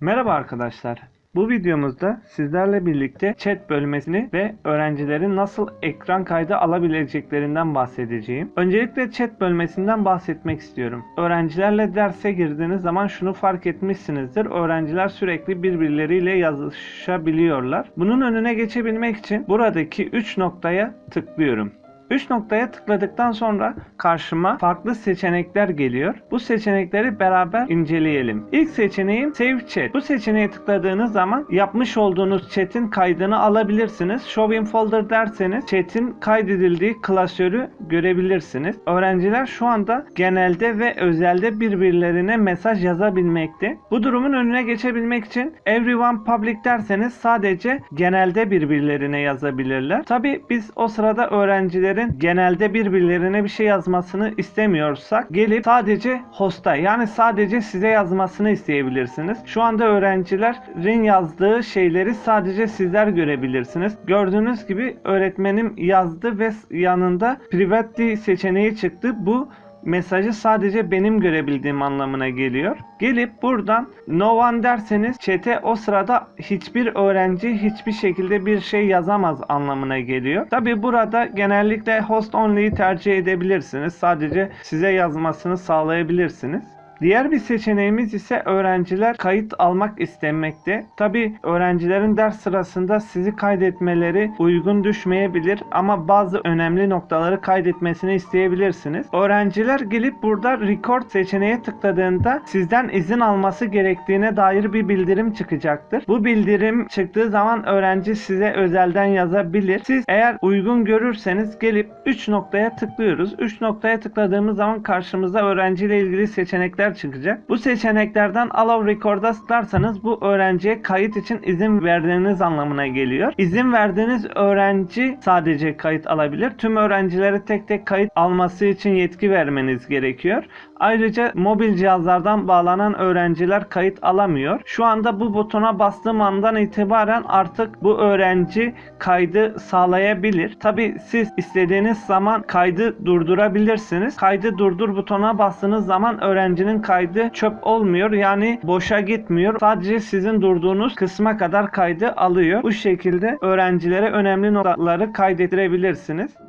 Merhaba arkadaşlar. Bu videomuzda sizlerle birlikte chat bölmesini ve öğrencilerin nasıl ekran kaydı alabileceklerinden bahsedeceğim. Öncelikle chat bölmesinden bahsetmek istiyorum. Öğrencilerle derse girdiğiniz zaman şunu fark etmişsinizdir. Öğrenciler sürekli birbirleriyle yazışabiliyorlar. Bunun önüne geçebilmek için buradaki 3 noktaya tıklıyorum. 3 noktaya tıkladıktan sonra karşıma farklı seçenekler geliyor. Bu seçenekleri beraber inceleyelim. İlk seçeneğim Save Chat. Bu seçeneğe tıkladığınız zaman yapmış olduğunuz chat'in kaydını alabilirsiniz. Show in Folder derseniz chat'in kaydedildiği klasörü görebilirsiniz. Öğrenciler şu anda genelde ve özelde birbirlerine mesaj yazabilmekte. Bu durumun önüne geçebilmek için Everyone Public derseniz sadece genelde birbirlerine yazabilirler. Tabi biz o sırada öğrencilerin genelde birbirlerine bir şey yazmasını istemiyorsak gelip sadece hosta yani sadece size yazmasını isteyebilirsiniz. Şu anda öğrencilerin yazdığı şeyleri sadece sizler görebilirsiniz. Gördüğünüz gibi öğretmenim yazdı ve yanında privately seçeneği çıktı. Bu mesajı sadece benim görebildiğim anlamına geliyor. Gelip buradan no one derseniz chat'e o sırada hiçbir öğrenci hiçbir şekilde bir şey yazamaz anlamına geliyor. Tabi burada genellikle host only'yi tercih edebilirsiniz. Sadece size yazmasını sağlayabilirsiniz. Diğer bir seçeneğimiz ise öğrenciler kayıt almak istenmekte. Tabi öğrencilerin ders sırasında sizi kaydetmeleri uygun düşmeyebilir ama bazı önemli noktaları kaydetmesini isteyebilirsiniz. Öğrenciler gelip burada record seçeneğe tıkladığında sizden izin alması gerektiğine dair bir bildirim çıkacaktır. Bu bildirim çıktığı zaman öğrenci size özelden yazabilir. Siz eğer uygun görürseniz gelip 3 noktaya tıklıyoruz. 3 noktaya tıkladığımız zaman karşımıza öğrenciyle ilgili seçenekler çıkacak. Bu seçeneklerden Allow Record'a tıklarsanız bu öğrenciye kayıt için izin verdiğiniz anlamına geliyor. İzin verdiğiniz öğrenci sadece kayıt alabilir. Tüm öğrencilere tek tek kayıt alması için yetki vermeniz gerekiyor. Ayrıca mobil cihazlardan bağlanan öğrenciler kayıt alamıyor. Şu anda bu butona bastığım andan itibaren artık bu öğrenci kaydı sağlayabilir. Tabi siz istediğiniz zaman kaydı durdurabilirsiniz. Kaydı durdur butona bastığınız zaman öğrencinin kaydı çöp olmuyor. Yani boşa gitmiyor. Sadece sizin durduğunuz kısma kadar kaydı alıyor. Bu şekilde öğrencilere önemli noktaları kaydettirebilirsiniz.